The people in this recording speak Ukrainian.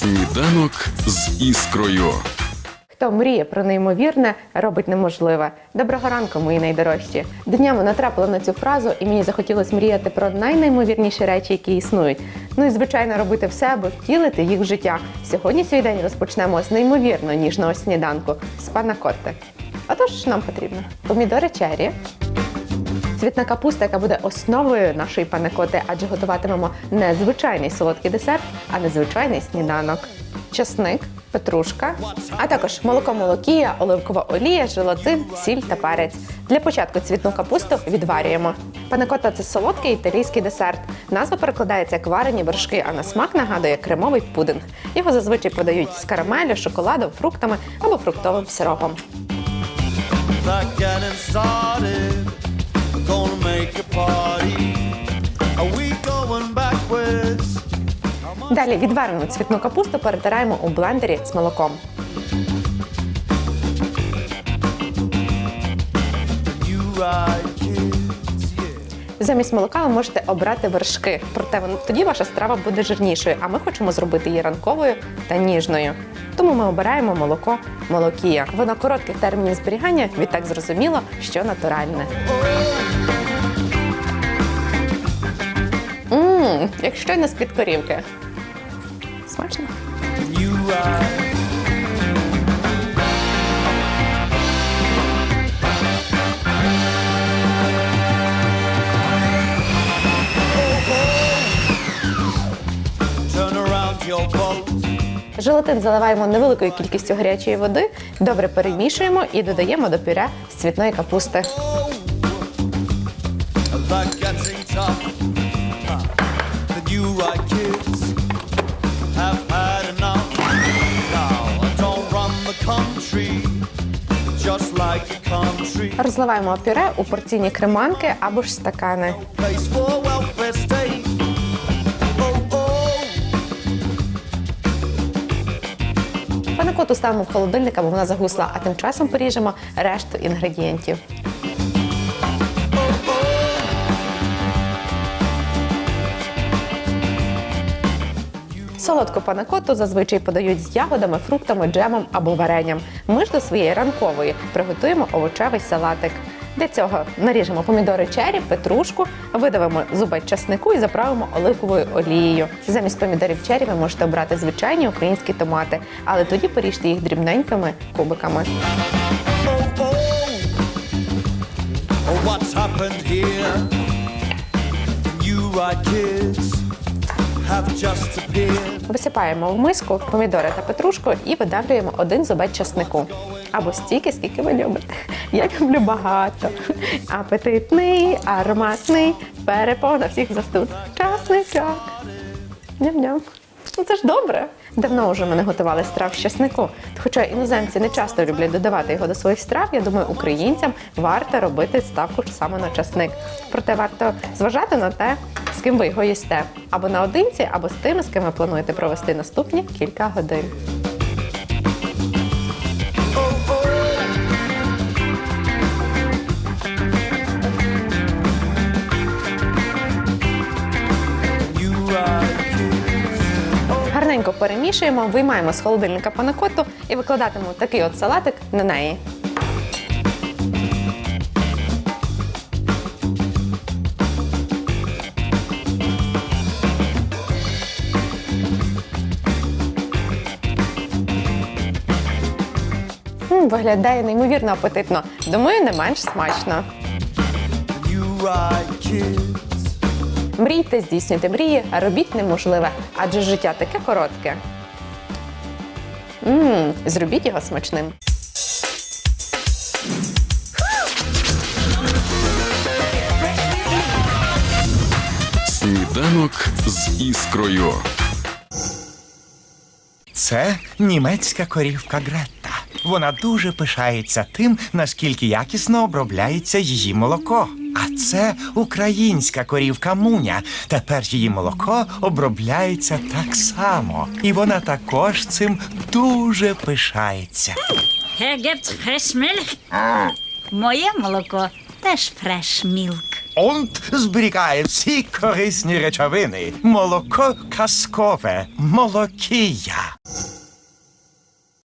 Сніданок з іскрою. Хто мріє про неймовірне, робить неможливе. Доброго ранку, мої найдорожчі. Днями натрапила на цю фразу, і мені захотілося мріяти про найнеймовірніші речі, які існують. Ну і звичайно, робити все, аби втілити їх в життя. Сьогодні свій день розпочнемо з неймовірно ніжного сніданку з пана Котте. Отож, нам потрібно помідори черрі, Цвітна капуста, яка буде основою нашої панекоти, адже готуватимемо не звичайний солодкий десерт, а незвичайний сніданок. Часник, петрушка, а також молоко молокія, оливкова олія, желатин, сіль та перець. Для початку цвітну капусту відварюємо. Панекота це солодкий італійський десерт. Назва перекладається як варені вершки, а на смак нагадує кремовий пудинг. Його зазвичай подають з карамелю, шоколадом, фруктами або фруктовим сиропом. Gonna make a party. Dалі відварену цвітну капусту перетираємо у блендері з молоком. Замість молока ви можете обрати вершки, проте тоді ваша страва буде жирнішою, а ми хочемо зробити її ранковою та ніжною. Тому ми обираємо молоко молокія. Воно коротких термінів зберігання, відтак зрозуміло, що натуральне. Мм, як щойно з-під корівки. Смачно. Желатин заливаємо невеликою кількістю гарячої води, добре перемішуємо і додаємо до пюре з цвітної капусти. Розливаємо пюре у порційні креманки або ж стакани. Панакоту ставимо в холодильник, аби вона загусла, а тим часом поріжемо решту інгредієнтів. Солодку панакоту зазвичай подають з ягодами, фруктами, джемом або варенням. Ми ж до своєї ранкової приготуємо овочевий салатик. Для цього наріжемо помідори чері, петрушку, видавимо зубець часнику і заправимо оливковою олією. Замість помідорів чері ви можете обрати звичайні українські томати, але тоді поріжте їх дрібненькими кубиками. Oh, oh. Oh, what's happened here? You right kids. Висипаємо в миску помідори та петрушку і видавлюємо один зубець часнику. Або стільки, скільки ви любите. Я люблю багато. Апетитний, ароматний, переповна всіх застуд. Часничок. Ням-ням. Ну це ж добре. Давно вже ми не готували страв з часнику. Хоча іноземці не часто люблять додавати його до своїх страв, я думаю, українцям варто робити ставку саме на часник. Проте варто зважати на те, з ким ви його їсте. Або наодинці, або з тими, з ким ви плануєте провести наступні кілька годин. Перемішуємо, виймаємо з холодильника панакоту і викладатимемо такий от салатик на неї. Виглядає неймовірно апетитно. Думаю, не менш смачно. You right. Мрійте, здійснюйте мрії, а робіть неможливе, адже життя таке коротке. Мм, зробіть його смачним. Сніданок з іскрою. Це німецька корівка Гретта. Вона дуже пишається тим, наскільки якісно обробляється її молоко. А це українська корівка Муня. Тепер її молоко обробляється так само. І вона також цим дуже пишається. Моє молоко теж фрешмілк. Онт зберігає всі корисні речовини. Молоко казкове, молокія.